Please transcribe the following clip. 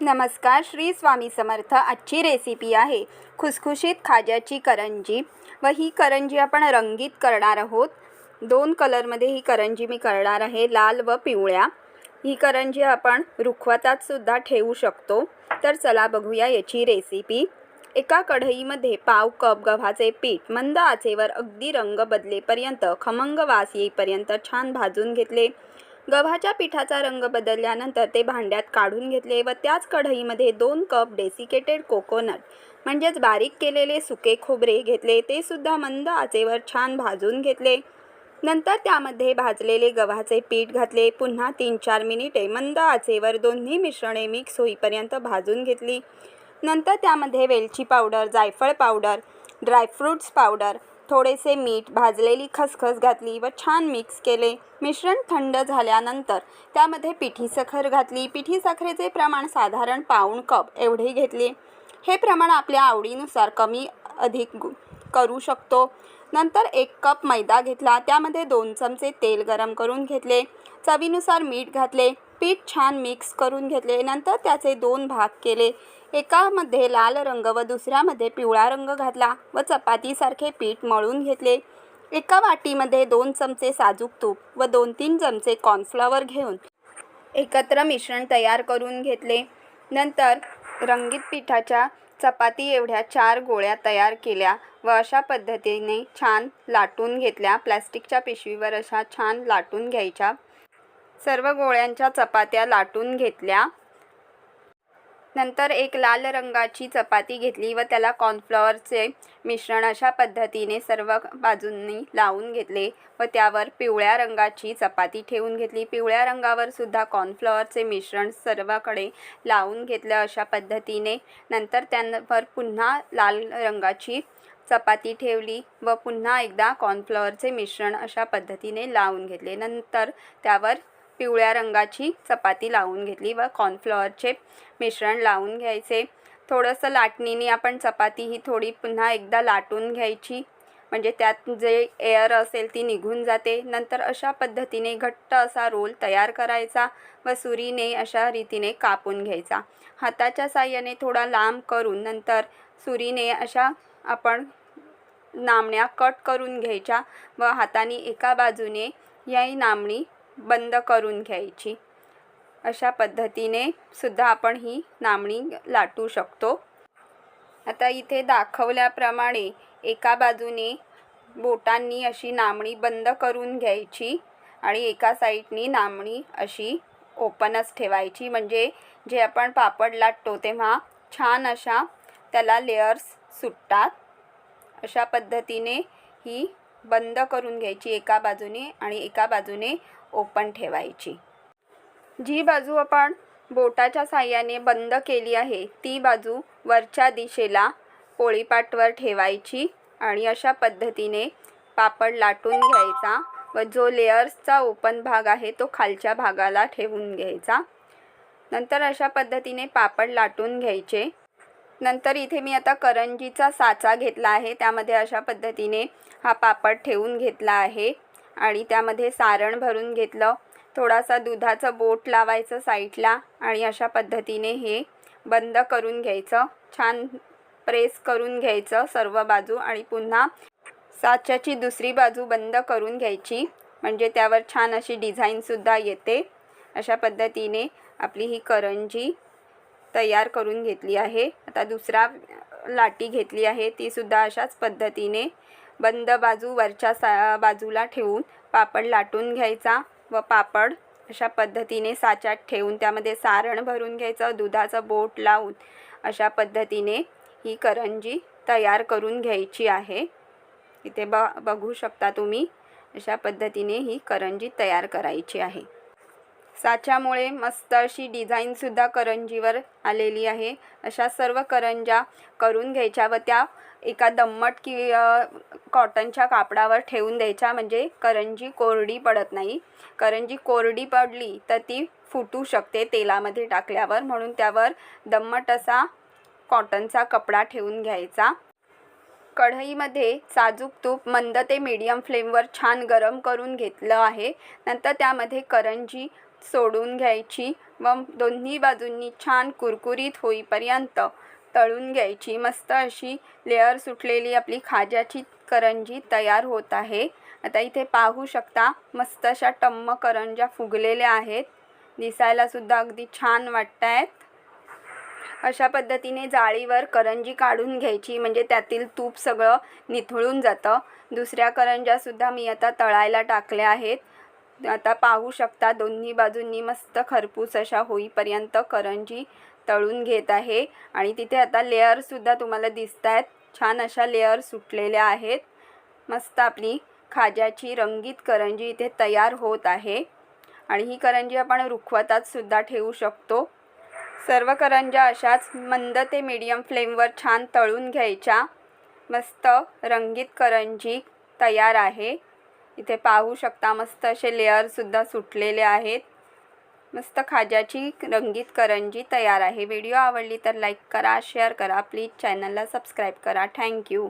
नमस्कार श्री स्वामी समर्थ. आजची रेसिपी आहे खुसखुशीत खाज्याची करंजी. व ही करंजी आपण रंगीत करणार आहोत. दोन कलरमध्ये ही करंजी मी करणार आहे लाल व पिवळ्या. ही करंजी आपण रुखवतात सुद्धा ठेवू शकतो. तर चला बघूया याची रेसिपी एका कढईमध्ये पाव कप गव्हाचे पीठ मंद आचेवर अगदी रंग बदलेपर्यंत खमंग वास येईपर्यंत छान भाजून घेतले. गव्हाच्या पिठाचा रंग बदलल्यानंतर ते भांड्यात काढून घेतले व त्याच कढईमध्ये दोन कप डेसिकेटेड कोकोनट म्हणजेच बारीक केलेले सुके खोबरे घेतले. ते सुद्धा मंद आचेवर छान भाजून घेतले. नंतर त्यामध्ये भाजलेले गव्हाचे पीठ घातले. पुन्हा तीन चार मिनिटे मंद आचेवर दोन्ही मिश्रणे मिक्स होईपर्यंत भाजून घेतली. नंतर त्यामध्ये वेलची पावडर जायफळ पावडर ड्रायफ्रूट्स पावडर थोडेसे मीठ भाजलेली खसखस घातली व छान मिक्स केले. मिश्रण थंड झाल्यानंतर त्यामध्ये पिठी साखर घातली. पिठी साखरेचे प्रमाण साधारण पाऊण कप एवढे घेतले. हे प्रमाण आपल्या आवडीनुसार कमी अधिक करू शकतो. नंतर एक कप मैदा घेतला. त्यामध्ये दोन चमचे तेल गरम करून घेतले. चवीनुसार मीठ घातले. पीठ छान मिक्स करून घेतले. नंतर त्याचे दोन भाग केले. एकामध्ये लाल रंग व दुसऱ्यामध्ये पिवळा रंग घातला व चपातीसारखे पीठ मळून घेतले. एका वाटीमध्ये दोन चमचे साजूक तूप व दोन तीन चमचे कॉर्नफ्लॉवर घेऊन एकत्र मिश्रण तयार करून घेतले. नंतर रंगीत पिठाच्या चपाती एवढ्या चार गोळ्या तयार केल्या व अशा पद्धतीने छान लाटून घेतल्या. प्लॅस्टिकच्या पिशवीवर अशा छान लाटून घ्यायच्या. सर्व गोळ्यांच्या चपात्या लाटून घेतल्या. नंतर एक लाल रंगाची चपाती घेतली व त्याला कॉर्नफ्लॉवरचे मिश्रण अशा पद्धतीने सर्व बाजूंनी लावून घेतले व त्यावर पिवळ्या रंगाची चपाती ठेवून घेतली. पिवळ्या रंगावर सुद्धा कॉर्नफ्लॉवरचे मिश्रण सर्वाकडे लावून घेतलं अशा पद्धतीने. नंतर त्यांवर पुन्हा लाल रंगाची चपाती ठेवली व पुन्हा एकदा कॉर्नफ्लॉवरचे मिश्रण अशा पद्धतीने लावून घेतले. नंतर त्यावर पिवळ्या रंगाची चपाती लावून घेतली व कॉर्नफ्लॉवरचे मिश्रण लावून घ्यायचे. थोडंसं लाटणीने आपण चपाती ही थोडी पुन्हा एकदा लाटून घ्यायची. म्हणजे त्यात जे एअर असेल ती निघून जाते. नंतर अशा पद्धतीने घट्ट असा रोल तयार करायचा व सुरीने अशा रीतीने कापून घ्यायचा. हाताच्या साह्याने थोडा लांब करून नंतर सुरीने अशा आपण नामण्या कट करून घ्यायच्या व हाताने एका बाजूने याही नामणी बंद करून घ्यायची. अशा पद्धतीने सुद्धा आपण ही नामणी लाटू शकतो. आता इथे दाखवल्याप्रमाणे एका बाजूने बोटांनी अशी नामणी बंद करून घ्यायची आणि एका साईडनी नामणी अशी ओपनच ठेवायची. म्हणजे जे आपण पापड लाटतो तेव्हा छान अशा त्याला लेयर्स सुटतात. अशा पद्धतीने ही बंद करून घ्यायची एका बाजूने आणि एका बाजूने ओपन ठेवायची. जी बाजू आपण बोटाच्या साह्याने बंद केली आहे ती बाजू वरच्या दिशेला पोळीपाटवर ठेवायची आणि अशा पद्धतीने पापड लाटून घ्यायचा व जो लेयर्सचा ओपन भाग आहे तो खालच्या भागाला ठेवून घ्यायचा. नंतर अशा पद्धतीने पापड लाटून घ्यायचे. नंतर इथे मी आता करंजीचा साचा घेतला आहे. त्यामध्ये अशा पद्धतीने हा पापड ठेवून घेतला आहे. आणि त्यामध्ये सारण भरून घेतलं. थोडासा दुधाचं बोट लावायचं साईडला आणि अशा पद्धतीने हे बंद करून घ्यायचं. छान प्रेस करून घ्यायचं सर्व बाजू आणि पुन्हा साच्याची दुसरी बाजू बंद करून घ्यायची. म्हणजे त्यावर छान अशी डिझाईनसुद्धा येते. अशा पद्धतीने आपली ही करंजी तयार करून घेतली आहे. आता दुसरा लाटी घेतली आहे. तीसुद्धा अशाच पद्धतीने बंद बाजू वरच्या सा बाजूला ठेवून पापड लाटून घ्यायचा व पापड अशा पद्धतीने साच्यात ठेवून त्यामध्ये सारण भरून घ्यायचं दुधाचं बोट लावून अशा पद्धतीने ही करंजी तयार करून घ्यायची आहे. इथे ब बघू शकता तुम्ही अशा पद्धतीने ही करंजी तयार करायची आहे. साच्यामुळे मस्त अशी डिझाईनसुद्धा करंजीवर आलेली आहे. अशा सर्व करंज्या करून घ्यायच्या व त्या एका दम्मट कि कॉटनच्या कापडावर ठेवून द्यायच्या. म्हणजे करंजी कोरडी पडत नाही. करंजी कोरडी पडली तर ती फुटू शकते तेलामध्ये टाकल्यावर. म्हणून त्यावर दम्मट असा कॉटनचा कपडा ठेवून घ्यायचा. कढईमध्ये साजूक तूप मंद ते मीडियम फ्लेमवर छान गरम करून घेतलं आहे. नंतर त्यामध्ये करंजी सोडून घ्यायची व दोन्ही बाजूंनी छान कुरकुरीत होईपर्यंत तळून घ्यायची. मस्त अशी लेअर सुटलेली आपली खाज्याची करंजी तयार होत आहे. आता इथे पाहू शकता मस्त अशा टम्म करंज्या फुगलेल्या आहेत. दिसायलासुद्धा अगदी छान वाटत आहेत अशा पद्धतीने जाळीवर करंजी काढून घ्यायची. म्हणजे त्यातील तूप सगळं निथळून जातं. दुसऱ्या करंज्यासुद्धा मी आता तळायला टाकल्या आहेत. आता पाहू शकता दोन्ही बाजूंनी मस्त खरपूस अशा होईपर्यंत करंजी तळून घेत आहे. आणि तिथे आता लेअरसुद्धा तुम्हाला दिसत आहेत छान अशा लेअर सुटलेल्या आहेत. मस्त आपली खाज्याची रंगीत करंजी इथे तयार होत आहे. आणि ही करंजी आपण रुखवतात सुद्धा ठेवू शकतो. सर्व करंज्या अशाच मंद ते मीडियम फ्लेमवर छान तळून घ्यायच्या. मस्त रंगीत करंजी तयार आहे. इथे पाहू शकता मस्त असे लेअरसुद्धा सुटलेले आहेत. मस्त खाज्याची रंगीत करंजी तयार आहे. व्हिडिओ आवडली तर लाईक करा शेअर करा. प्लीज चॅनलला सबस्क्राईब करा. थँक्यू